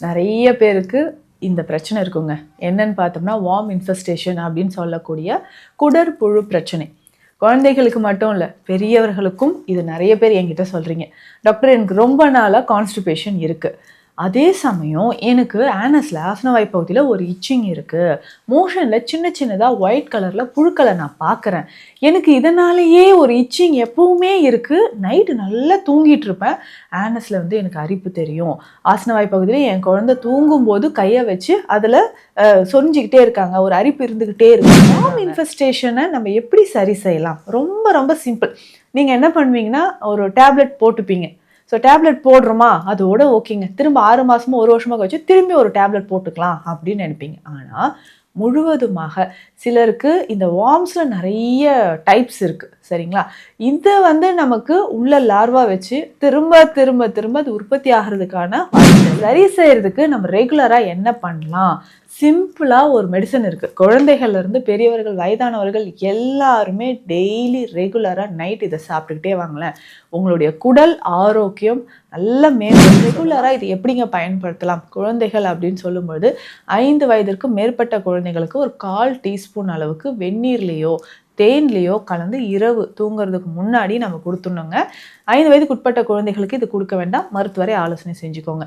நிறைய பேருக்கு இந்த பிரச்சனை இருக்குங்க. என்னன்னு பார்த்தோம்னா வார்ம் இன்ஃபெஸ்டேஷன் அப்படின்னு சொல்லக்கூடிய குடற்புழு பிரச்சனை. குழந்தைகளுக்கு மட்டும் இல்லை பெரியவர்களுக்கும் இது நிறைய பேர் என்கிட்ட சொல்கிறீங்க டாக்டர் எனக்கு ரொம்ப நாளாக கான்ஸ்டிபேஷன் இருக்குது அதே சமயம் எனக்கு ஆனஸில் ஆசனவாய் பகுதியில் ஒரு இச்சிங் இருக்குது மோஷனில் சின்ன சின்னதாக ஒயிட் கலரில் புழுக்களை நான் பார்க்குறேன். எனக்கு இதனாலேயே ஒரு இச்சிங் எப்பவுமே இருக்குது நைட்டு நல்லா தூங்கிட்டு இருப்பேன். ஆனஸில் வந்து எனக்கு அரிப்பு தெரியும். ஆசனவாய் பகுதியில் என் குழந்தை தூங்கும்போது கையை வச்சு அதில் சொரிஞ்சிக்கிட்டே இருக்காங்க. ஒரு அரிப்பு இருந்துக்கிட்டே இருக்கு. வார்ம் இன்ஃபெஸ்டேஷனை நம்ம எப்படி சரி செய்யலாம்? ரொம்ப ரொம்ப சிம்பிள் நீங்கள் என்ன பண்ணுவீங்கன்னா ஒரு டேப்லெட் போட்டுப்பீங்க. ஸோ டேப்லெட் போடுறோமா? அதோட ஓகேங்க. திரும்ப ஆறு மாதமும் ஒரு வருஷமாக கழிச்சு திரும்பி ஒரு டேப்லெட் போட்டுக்கலாம் அப்படின்னு நினைப்பீங்க. ஆனால் முழுவதுமாக சிலருக்கு இந்த வார்ம்ஸில் நிறைய டைப்ஸ் இருக்குது சரிங்களா? இதை வந்து நமக்கு உள்ள லார்வா வச்சு திரும்ப திரும்ப திரும்ப அது உற்பத்தி ஆகிறதுக்கான சரி செய்யறதுக்கு நம்ம ரெகுலராக என்ன பண்ணலாம்? சிம்பிளாக ஒரு மெடிசன் இருக்குது குழந்தைகள்லேருந்து பெரியவர்கள் வயதானவர்கள் எல்லாருமே டெய்லி ரெகுலராக நைட் இதை சாப்பிட்டுக்கிட்டே வாங்களேன். உங்களுடைய குடல் ஆரோக்கியம் நல்ல மேம்படும் ரெகுலராக இது எப்படிங்க பயன்படுத்தலாம்? குழந்தைகள் அப்படின்னு சொல்லும்பொழுது ஐந்து வயதிற்கும் மேற்பட்ட குழந்தைகளுக்கு ஒரு கால் டீஸ்பூன் அளவுக்கு வெந்நீர்லேயோ தேன்லேயோ கலந்து இரவு தூங்குறதுக்கு முன்னாடி நம்ம கொடுத்துடணுங்க. ஐந்து வயதுக்கு உட்பட்ட குழந்தைகளுக்கு இது கொடுக்க வேண்டாம். மருத்துவரை ஆலோசனை செஞ்சுக்கோங்க.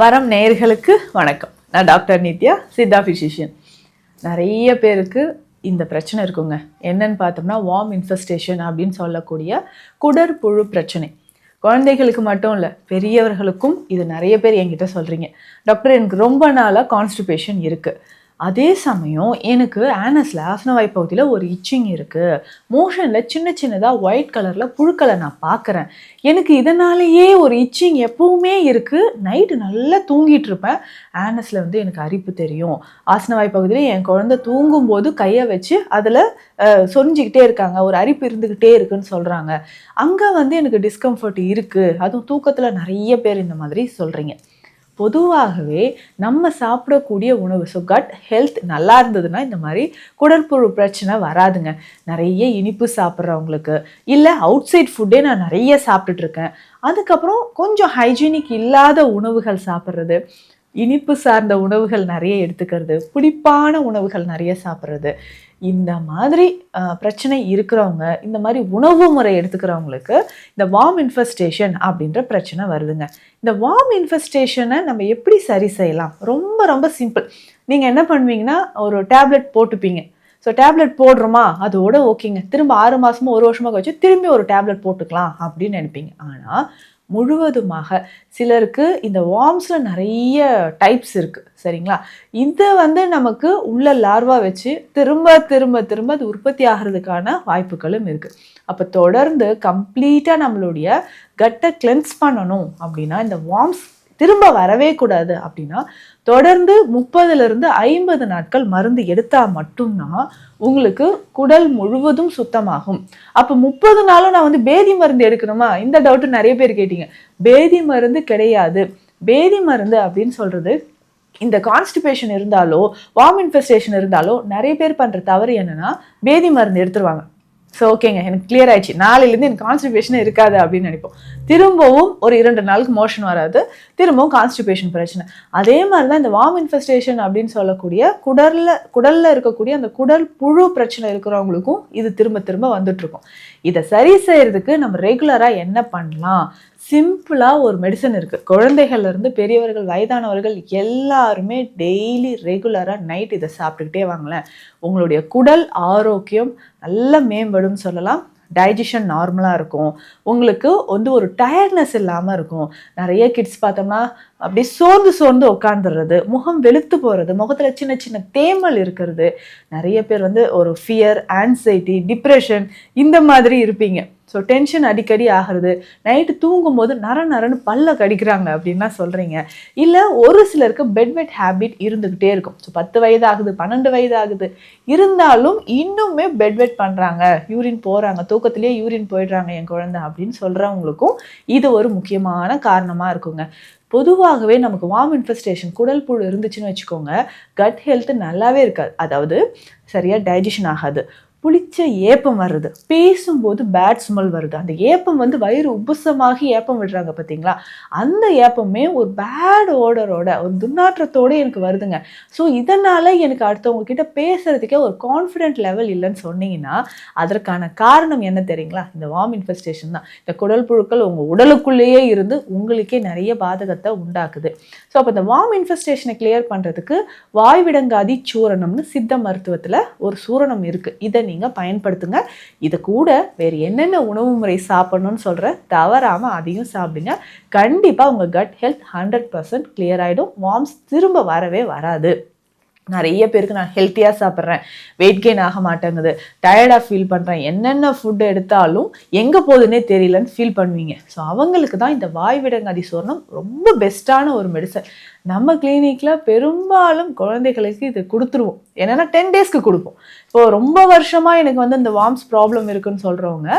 வரம் நேர்களுக்கு வணக்கம். நான் டாக்டர் நித்யா சித்தா ஃபிசிஷியன் நிறைய பேருக்கு இந்த பிரச்சனை இருக்குங்க. என்னன்னு பார்த்தோம்னா வார்ம் இன்ஃபெஸ்டேஷன் அப்படின்னு சொல்லக்கூடிய குடற்புழு பிரச்சனை. குழந்தைகளுக்கு மட்டும் இல்லை பெரியவர்களுக்கும் இது நிறைய பேர் என்கிட்ட சொல்கிறீங்க டாக்டர் எனக்கு ரொம்ப நாளாக கான்ஸ்டிபேஷன் இருக்குது அதே சமயம் எனக்கு ஆனஸில் ஆசனவாய் பகுதியில் ஒரு இச்சிங் இருக்குது மோஷனில் சின்ன சின்னதாக ஒயிட் கலரில் புழுக்களை நான் பார்க்குறேன். எனக்கு இதனாலேயே ஒரு இச்சிங் எப்பவுமே இருக்குது நைட்டு நல்லா தூங்கிட்டு இருப்பேன். ஆனஸில் வந்து எனக்கு அரிப்பு தெரியும். ஆசனவாய் பகுதியில் என் குழந்தை தூங்கும்போது கையை வச்சு அதில் சொரிஞ்சிக்கிட்டே இருக்காங்க. ஒரு அரிப்பு இருந்துக்கிட்டே இருக்குன்னு சொல்கிறாங்க அங்கே வந்து எனக்கு டிஸ்கம்ஃபர்ட் இருக்குது அதுவும் தூக்கத்தில் நிறைய பேர் இந்த மாதிரி சொல்கிறீங்க பொதுவாகவே நம்ம சாப்பிடக்கூடிய உணவு ஸோ கட் ஹெல்த் நல்லா இருந்ததுன்னா இந்த மாதிரி குடற்புழு பிரச்சனை வராதுங்க. நிறைய இனிப்பு சாப்பிட்றவங்களுக்கு. இல்லை அவுட் சைட் ஃபுட்டே நான் நிறைய சாப்பிட்டுட்டு இருக்கேன். அதுக்கப்புறம் கொஞ்சம் ஹைஜீனிக் இல்லாத உணவுகள் சாப்பிட்றது. இனிப்பு சார்ந்த உணவுகள் நிறைய எடுத்துக்கிறது புளிப்பான உணவுகள் நிறைய சாப்பிட்றது. இந்த மாதிரி பிரச்சனை இருக்கிறவங்க இந்த மாதிரி உணவு முறை எடுத்துக்கிறவங்களுக்கு இந்த வார்ம் இன்ஃபெஸ்டேஷன் அப்படின்ற பிரச்சனை வருதுங்க. இந்த வார்ம் இன்ஃபெஸ்டேஷனை நம்ம எப்படி சரி செய்யலாம்? ரொம்ப ரொம்ப சிம்பிள் நீங்கள் என்ன பண்ணுவீங்கன்னா ஒரு டேப்லெட் போட்டுப்பீங்க. ஸோ டேப்லெட் போடுறோமா? அதோட ஓகேங்க. திரும்ப ஆறு மாதமும் ஒரு வருஷமாக வச்சு திரும்பி ஒரு டேப்லெட் போட்டுக்கலாம் அப்படின்னு நினைப்பீங்க. ஆனால் முழுவதுமாக சிலருக்கு இந்த வார்ம்ஸில் நிறைய டைப்ஸ் இருக்குது சரிங்களா? இதை வந்து நமக்கு உள்ள லார்வா வச்சு திரும்ப திரும்ப திரும்ப அது உற்பத்தி ஆகிறதுக்கான வாய்ப்புகளும் இருக்குது அப்போ தொடர்ந்து கம்ப்ளீட்டாக நம்மளுடைய கட்டை கிளென்ஸ் பண்ணணும் அப்படின்னா இந்த வார்ம்ஸ் திரும்ப வரவே கூடாது அப்படின்னா தொடர்ந்து முப்பதுலேருந்து ஐம்பது நாட்கள் மருந்து எடுத்தால் மட்டும்தான் உங்களுக்கு குடல் முழுவதும் சுத்தமாகும். அப்போ முப்பது நாளும் நான் வந்து பேதி மருந்து எடுக்கணுமா? இந்த டவுட்டு நிறைய பேர் கேட்டீங்க. பேதி மருந்து கிடையாது. பேதி மருந்து அப்படின்னு சொல்கிறது இந்த கான்ஸ்டிபேஷன் இருந்தாலோ வார்ம் இன்ஃபெஸ்டேஷன் இருந்தாலோ நிறைய பேர் பண்ணுற தவறு என்னென்னா பேதி மருந்து எடுத்துருவாங்க. ஸோ ஓகேங்க எனக்கு கிளியர் ஆயிடுச்சு. நாளையிலேருந்து எனக்கு கான்ஸ்டிபேஷன் இருக்காது அப்படின்னு நினைப்போம். திரும்பவும் ஒரு இரண்டு நாளுக்கு மோஷன் வராது. திரும்பவும் கான்ஸ்டிபேஷன் பிரச்சனை. அதே மாதிரி தான் இந்த வார்ம் இன்ஃபெஸ்டேஷன் அப்படின்னு சொல்லக்கூடிய குடலில் குடலில் இருக்கக்கூடிய அந்த குடல் புழு பிரச்சனை இருக்கிறவங்களுக்கும் இது திரும்ப திரும்ப வந்துட்டுருக்கும் இதை சரி செய்யறதுக்கு நம்ம ரெகுலராக என்ன பண்ணலாம்? சிம்பிளாக ஒரு மெடிசன் இருக்குது குழந்தைகள்லேருந்து பெரியவர்கள் வயதானவர்கள் எல்லாருமே டெய்லி ரெகுலராக நைட் இதை சாப்பிட்டுக்கிட்டே வாங்களேன். உங்களுடைய குடல் ஆரோக்கியம் நல்ல மேம்படும் சொல்லலாம். டைஜஷன் நார்மலாக இருக்கும். உங்களுக்கு வந்து ஒரு டயர்ட்னஸ் இல்லாமல் இருக்கும். நிறைய கிட்ஸ் பார்த்தோம்னா அப்படியே சோர்ந்து சோர்ந்து உட்காந்துடுறது முகம் வெளுத்து போகிறது முகத்தில் சின்ன சின்ன தேமல் இருக்கிறது. நிறைய பேர் வந்து ஒரு ஃபியர் ஆன்சைட்டி டிப்ரெஷன் இந்த மாதிரி இருப்பீங்க. ஸோ டென்ஷன் அடிக்கடி ஆகிறது. நைட்டு தூங்கும்போது நர நரன்னு பல்ல கடிக்கிறாங்க அப்படின்லாம் சொல்கிறீங்க இல்லை ஒரு சிலருக்கு பெட்வெட் ஹேபிட் இருந்துக்கிட்டே இருக்கும். ஸோ பத்து வயது ஆகுது பன்னெண்டு வயது ஆகுது இருந்தாலும் இன்னுமே பெட் வெட் பண்ணுறாங்க யூரின் போகிறாங்க தூக்கத்திலேயே யூரின் போயிடுறாங்க என் குழந்தை அப்படின்னு சொல்கிறவங்களுக்கும் இது ஒரு முக்கியமான காரணமாக இருக்குங்க. பொதுவாகவே நமக்கு வார்ம் இன்ஃபெஸ்டேஷன் குடல் புழு இருந்துச்சுன்னு வச்சுக்கோங்க கட் ஹெல்த் நல்லாவே இருக்காது. அதாவது சரியாக டைஜஷன் ஆகாது. புளிச்ச ஏப்பம் வருது. பேசும்போது பேட் ஸ்மெல் வருது. அந்த ஏப்பம் வந்து வயிறு உப்புசமாகி ஏப்பம் விடுறாங்க பார்த்தீங்களா அந்த ஏப்பமே ஒரு பேட் ஓடரோட ஒரு துர்நாற்றத்தோட எனக்கு வருதுங்க. ஸோ இதனால் எனக்கு அடுத்தவங்க கிட்ட பேசுகிறதுக்கே ஒரு கான்ஃபிடென்ட் லெவல் இல்லைன்னு சொன்னீங்கன்னா அதற்கான காரணம் என்ன தெரியுங்களா? இந்த வார்ம் இன்ஃபெஸ்டேஷன் தான். இந்த குடல் புழுக்கள் உங்கள் உடலுக்குள்ளேயே இருந்து உங்களுக்கே நிறைய பாதகத்தை உண்டாக்குது. ஸோ அப்போ இந்த வார்ம் இன்ஃபெஸ்டேஷனை கிளியர் பண்ணுறதுக்கு வாய்விடங்காதி சூரணம்னு சித்த மருத்துவத்தில் ஒரு சூரணம் இருக்குது இதை நீங்கள் பயன்படுத்துங்க. இது கூட வேறு என்னென்ன உணவு முறை சாப்பிடணும்னு சொல்கிற தவறாமல் அதையும் சாப்பிடுங்க. கண்டிப்பாக உங்கள் gut health hundred percent clear ஆகிடும் வார்ம்ஸ் திரும்ப வரவே வராது. நிறைய பேருக்கு நான் ஹெல்த்தியாக சாப்பிட்றேன். வெயிட் கெயின் ஆக மாட்டேங்குது. டயர்டாக ஃபீல் பண்ணுறேன் என்னென்ன ஃபுட் எடுத்தாலும் எங்கே போகுதுன்னே தெரியலன்னு ஃபீல் பண்ணுவீங்க. ஸோ அவங்களுக்கு தான் இந்த வாய் விடங்காதி சோர்ணம் ரொம்ப பெஸ்ட்டான ஒரு மெடிசன் நம்ம கிளினிக்கில் பெரும்பாலும் குழந்தைகளுக்கு இது கொடுத்துருவோம். என்னென்னா டென் டேஸ்க்கு கொடுப்போம். இப்போது ரொம்ப வருஷமாக எனக்கு வந்து இந்த வார்ம்ஸ் ப்ராப்ளம் இருக்குன்னு சொல்கிறவங்க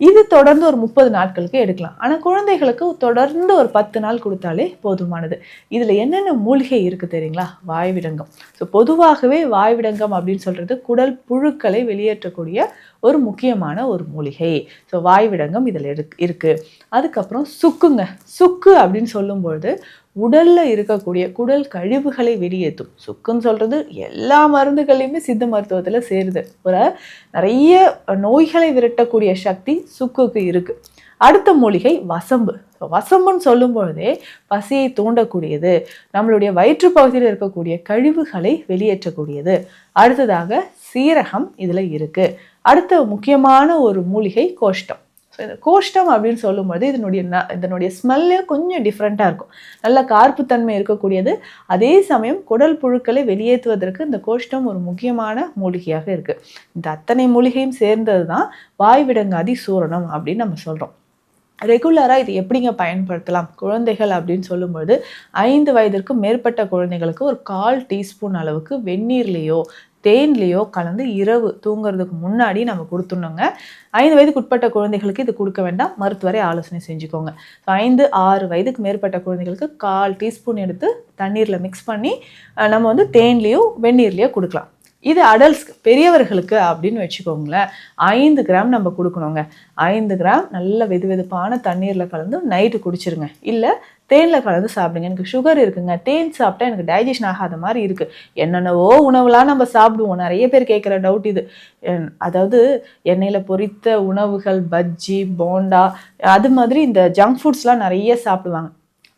இது தொடர்ந்து ஒரு முப்பது நாட்களுக்கு எடுக்கலாம். ஆனால் குழந்தைகளுக்கு தொடர்ந்து ஒரு பத்து நாள் கொடுத்தாலே போதுமானது. இதில் என்னென்ன மூலிகை இருக்குது தெரியுங்களா? வாய்விடங்கம். ஸோ பொதுவாகவே வாய்விடங்கம் அப்படின்னு சொல்கிறது குடல் புழுக்களை வெளியேற்றக்கூடிய ஒரு முக்கியமான ஒரு மூலிகை. ஸோ வாய்விடங்கம் இதில் இருக்குது அதுக்கப்புறம் சுக்குங்க. சுக்கு அப்படின்னு சொல்லும்பொழுது உடலில் இருக்கக்கூடிய குடல் கழிவுகளை வெளியேற்றும். சுக்குன்னு சொல்கிறது எல்லா மருந்துகளையுமே சித்த மருத்துவத்தில் சேருது. ஒரு நிறைய நோய்களை விரட்டக்கூடிய சக்தி சுக்குக்கு இருக்குது அடுத்த மூலிகை வசம்பு. வசம்புன்னு சொல்லும் பொழுதே பசியை தூண்டக்கூடியது நம்மளுடைய வயிற்று பகுதியில் இருக்கக்கூடிய கழிவுகளை வெளியேற்றக்கூடியது. அடுத்ததாக சீரகம் இதில் இருக்குது அடுத்த முக்கியமான ஒரு மூலிகை கோஷ்டம். ஸோ இந்த கோஷ்டம் அப்படின்னு சொல்லும்போது இதனுடைய ந இதனுடைய ஸ்மெல்லே கொஞ்சம் டிஃப்ரெண்ட்டாக இருக்கும். நல்ல கார்ப்புத்தன்மை இருக்கக்கூடியது. அதே சமயம் குடல் புழுக்களை வெளியேற்றுவதற்கு இந்த கோஷ்டம் ஒரு முக்கியமான மூலிகையாக இருக்குது இந்த அத்தனை மூலிகையும் சேர்ந்தது தான் வாய்விடங்காதி சூரணம் அப்படின்னு நம்ம சொல்கிறோம் ரெகுலராக இது எப்படிங்க பயன்படுத்தலாம்? குழந்தைகள் அப்படின்னு சொல்லும்பொழுது ஐந்து வயதிற்கும் மேற்பட்ட குழந்தைகளுக்கு ஒரு கால் டீஸ்பூன் அளவுக்கு வெந்நீர்லேயோ தேன்லேயோ கலந்து இரவு தூங்குறதுக்கு முன்னாடி நம்ம கொடுத்துடணுங்க. ஐந்து வயதுக்கு உட்பட்ட குழந்தைகளுக்கு இது கொடுக்க வேண்டாம். மருத்துவரை ஆலோசனை செஞ்சுக்கோங்க. ஸோ ஐந்து ஆறு வயதுக்கு மேற்பட்ட குழந்தைகளுக்கு கால் டீஸ்பூன் எடுத்து தண்ணீரில் மிக்ஸ் பண்ணி நம்ம வந்து தேன்லேயோ வெந்நீர்லேயோ கொடுக்கலாம். இது அடல்ட்ஸ்க்கு பெரியவர்களுக்கு அப்படின்னு வச்சுக்கோங்களேன் ஐந்து கிராம் நம்ம கொடுக்கணுங்க. ஐந்து கிராம் நல்ல வெது வெதுப்பான தண்ணீரில் கலந்து நைட்டு குடிச்சிருங்க. இல்லை தேனில் கலந்து சாப்பிடுங்க. எனக்கு சுகர் இருக்குங்க. தேன் சாப்பிட்டா எனக்கு டைஜஷன் ஆகாத மாதிரி இருக்குது என்னென்னவோ உணவுலாம் நம்ம சாப்பிடுவோம். நிறைய பேர் கேட்குற டவுட் இது. அதாவது எண்ணெயில் பொரித்த உணவுகள் பஜ்ஜி போண்டா அது மாதிரி இந்த ஜங்க் ஃபுட்ஸ்லாம் நிறைய சாப்பிடுவாங்க.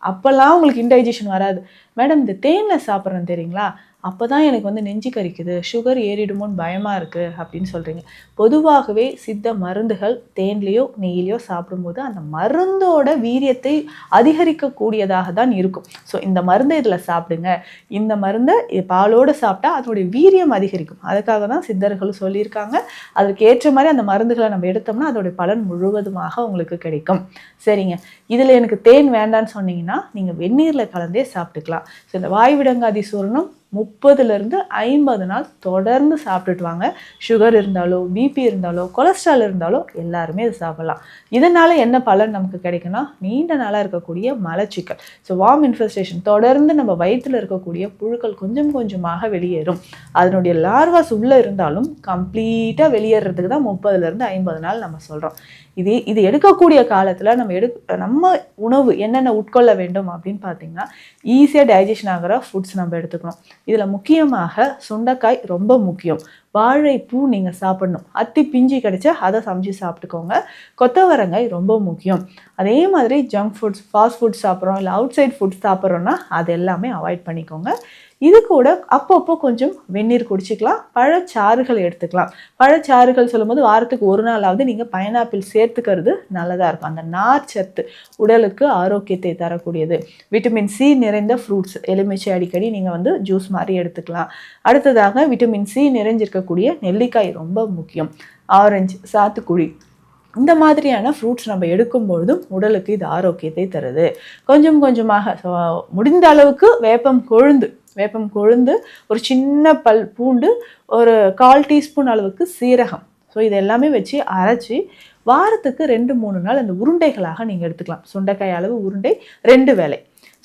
அப்போல்லாம் உங்களுக்கு இன்டைஜஷன் வராது. மேடம் இந்த தேனில் சாப்பிட்றேன் தெரியுங்களா? அப்போ தான் எனக்கு வந்து நெஞ்சு கறிக்குது சுகர் ஏறிடுமோன்னு பயமாக இருக்குது அப்படின்னு சொல்கிறீங்க பொதுவாகவே சித்த மருந்துகள் தேன்லேயோ நெய்லேயோ சாப்பிடும்போது அந்த மருந்தோட வீரியத்தை அதிகரிக்கக்கூடியதாக தான் இருக்கும். ஸோ இந்த மருந்தை இதில் சாப்பிடுங்க. இந்த மருந்தை பாலோடு சாப்பிட்டா அதனுடைய வீரியம் அதிகரிக்கும். அதுக்காக தான் சித்தர்கள் சொல்லியிருக்காங்க. அதற்கு ஏற்ற மாதிரி அந்த மருந்துகளை நம்ம எடுத்தோம்னா அதோடைய பலன் முழுவதுமாக உங்களுக்கு கிடைக்கும். சரிங்க. இதில் எனக்கு தேன் வேண்டான்னு சொன்னீங்கன்னா நீங்கள் வெந்நீரில் கலந்தே சாப்பிட்டுக்கலாம். ஸோ இந்த வாய்விடங்காதி சூரணம் முப்பதுலேருந்து ஐம்பது நாள் தொடர்ந்து சாப்பிட்டுட்டு வாங்க சுகர் இருந்தாலோ பிபி இருந்தாலோ கொலஸ்ட்ரால் இருந்தாலோ எல்லாருமே இது சாப்பிடலாம். இதனால் என்ன பலன் நமக்கு கிடைக்குன்னா நீண்ட நாளாக இருக்கக்கூடிய மலச்சிக்கல். ஸோ வார்ம் இன்ஃபெஸ்டேஷன் தொடர்ந்து நம்ம வயிற்றில் இருக்கக்கூடிய புழுக்கள் கொஞ்சம் கொஞ்சமாக வெளியேறும். அதனுடைய லார்வாஸ் உள்ளே இருந்தாலும் கம்ப்ளீட்டாக வெளியேறதுக்கு தான் முப்பதுலேருந்து ஐம்பது நாள் நம்ம சொல்கிறோம் இது இது எடுக்கக்கூடிய காலத்தில் நம்ம எடு நம்ம உணவு என்னென்ன உட்கொள்ள வேண்டும் அப்படின்னு பார்த்தீங்கன்னா ஈஸியாக டைஜஷன் ஆகிற ஃபுட்ஸ் நம்ம எடுத்துக்கணும். இதில் முக்கியமாக சுண்டைக்காய் ரொம்ப முக்கியம். வாழைப்பூ நீங்கள் சாப்பிடணும். அத்தி பிஞ்சு கிடைச்சா அதை சமைச்சு சாப்பிட்டுக்கோங்க. கொத்தவரங்காய் ரொம்ப முக்கியம். அதே மாதிரி ஜங்க் ஃபுட்ஸ் ஃபாஸ்ட் ஃபுட் சாப்பிட்றோம் இல்லை அவுட் சைட் ஃபுட் சாப்பிட்றோன்னா அது எல்லாமே அவாய்ட் பண்ணிக்கோங்க. இது கூட அப்பப்போ கொஞ்சம் வெந்நீர் குடிச்சிக்கலாம். பழச்சாறுகள் எடுத்துக்கலாம். பழச்சாறுகள் சொல்லும்போது வாரத்துக்கு ஒரு நாளாவது நீங்கள் பைனாப்பிள் சேர்த்துக்கிறது நல்லதாக இருக்கும். அந்த நார் சத்து உடலுக்கு ஆரோக்கியத்தை தரக்கூடியது. விட்டமின் சி நிறைந்த ஃப்ரூட்ஸ் எலுமிச்சை அடிக்கடி நீங்கள் வந்து ஜூஸ் மாதிரி எடுத்துக்கலாம். அடுத்ததாக விட்டமின் சி நிறைஞ்சிருக்கக்கூடிய நெல்லிக்காய் ரொம்ப முக்கியம். ஆரஞ்சு சாத்துக்குழி இந்த மாதிரியான ஃப்ரூட்ஸ் நம்ம எடுக்கும்பொழுதும் உடலுக்கு இது ஆரோக்கியத்தை தருது. கொஞ்சம் கொஞ்சமாக முடிந்த அளவுக்கு வேப்பம் கொழுந்து வேப்பம் கொழுந்து ஒரு சின்ன பல் பூண்டு ஒரு கால் டீஸ்பூன் அளவுக்கு சீரகம். ஸோ இது எல்லாமே வச்சு அரைச்சி வாரத்துக்கு ரெண்டு மூணு நாள் அந்த உருண்டைகளாக நீங்கள் எடுத்துக்கலாம். சுண்டைக்காய் அளவு உருண்டை ரெண்டு வேலை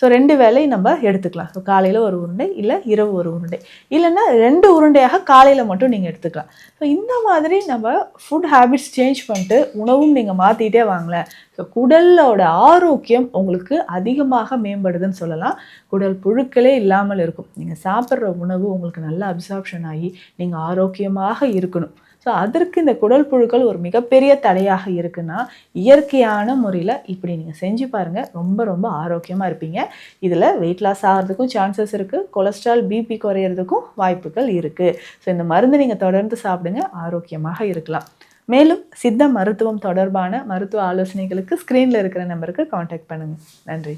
ஸோ ரெண்டு வேலையும் நம்ம எடுத்துக்கலாம். ஸோ காலையில் ஒரு உருண்டை இல்லை இரவு ஒரு உருண்டை. இல்லைன்னா ரெண்டு உருண்டையாக காலையில் மட்டும் நீங்கள் எடுத்துக்கலாம். ஸோ இந்த மாதிரி நம்ம ஃபுட் ஹேபிட்ஸ் சேஞ்ச் பண்ணிட்டு உணவும் நீங்கள் மாற்றிட்டே வாங்கலேன் ஸோ குடலோட ஆரோக்கியம் உங்களுக்கு அதிகமாக மேம்படுதுன்னு சொல்லலாம். குடல் புழுக்களே இல்லாமல் இருக்கும். நீங்கள் சாப்பிட்ற உணவு உங்களுக்கு நல்ல அப்சார்ப்ஷன் ஆகி நீங்கள் ஆரோக்கியமாக இருக்கணும். ஸோ அதற்கு இந்த குடல் புழுக்கள் ஒரு மிகப்பெரிய தடையாக இருக்குன்னா இயற்கையான முறையில் இப்படி நீங்கள் செஞ்சு பாருங்கள் ரொம்ப ரொம்ப ஆரோக்கியமாக இருப்பீங்க. இதில் வெயிட் லாஸ் ஆகிறதுக்கும் சான்சஸ் இருக்குது கொலஸ்ட்ரால் பிபி குறையிறதுக்கும் வாய்ப்புகள் இருக்குது ஸோ இந்த மருந்து நீங்கள் தொடர்ந்து சாப்பிடுங்க. ஆரோக்கியமாக இருக்கலாம். மேலும் சித்த மருத்துவம் தொடர்பான மருத்துவ ஆலோசனைகளுக்கு ஸ்க்ரீனில் இருக்கிற நம்பருக்கு காண்டாக்ட் பண்ணுங்கள் நன்றி.